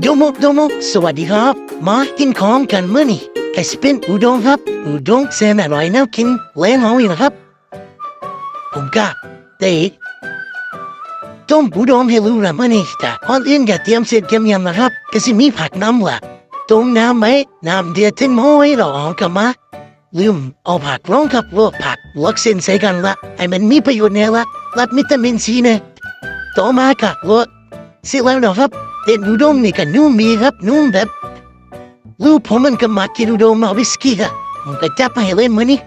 โดโมโดโมสวัสดีครับ มากินของกันเมื่อนี่ไอสเป็นอุด้งครับ อุด้งแสนอร่อยน่ากินแรงหอยนะครับ ผมก็ได้ต้มอุด้งให้รู้นะมื่อนี่แต่ก่อนอื่นก็เตรียมเสร็จเตรียมยำนะครับก็สิมีผักน้ำละต้มน้ำไหมน้ำเดือดถึงหม้อให้เราเอากลับมาลืมเอาผักร้องครับลวกผักลวกเส้นใส่กันละให้มันมีประโยชน์เนี่ยละรับวิตามินซีเนี่ยต่อมาก็ลวกเสร็จแล้วนะครับ เด็ดอุด้งนี่ก็นุ่มมีครับนุ่มแบบลูกผมมันก็มากินอุด้งมาวิสกี้อะผมก็จับให้เล่นมือนี้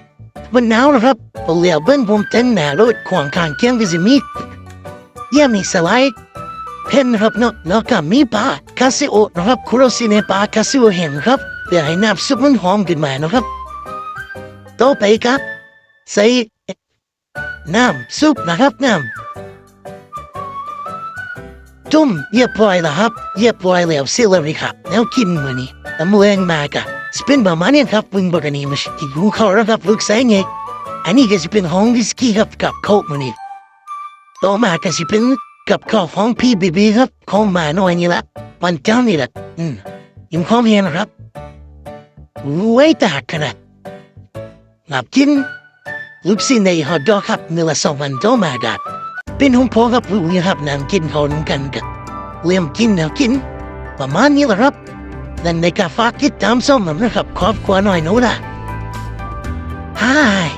มันหนาวนะครับพอเลียวเบิ้ลผมเต้นหนารถขวางข้างเคียงก็จะมีเยี่ยมนี่สไลด์เพนนะครับเนาะแล้วก็มีปลาคาซิโอนะครับคุโรซิเนปลาคาซิโอเห็นครับเพื่อให้น้ำซุปมันหอมขึ้นมานะครับต่อไปครับใส่น้ำซุปนะครับน้ำ จุ่มเรียบร้อยแล้วครับเรียบร้อยแล้วเสร็จแล้วนี่ครับแล้วกินมื้อนี้ตำแรงมากะสเป็นประมาณนี้ครับวึงบักอันนี้มันที่หูเขาแล้วครับลูกแสงไงอันนี้ก็จะเป็นห้องวิสกี้ครับกับโค้กมื้อนี้ต่อมาก็จะเป็นกับข้าวของพี่บีบีครับเของหมาหน่อยนี่ละวันเจ้านี่ละอืมยิ้มพร้อมเฮียนะครับรวยตาขนาดงับกินลูกชิ้นในฮอตดอกครับเนื้อสองพันต่อมาครับ เป็นห้องพ่อครับลูกนี่ครับนางกินข้านกันกับเลี้ยมกินแล้วกิน ประมาณนี้แหละครับนั่นในกาฝากคิดตามส้มนะครับครอบครัวหน่อยหนูล่ะฮาย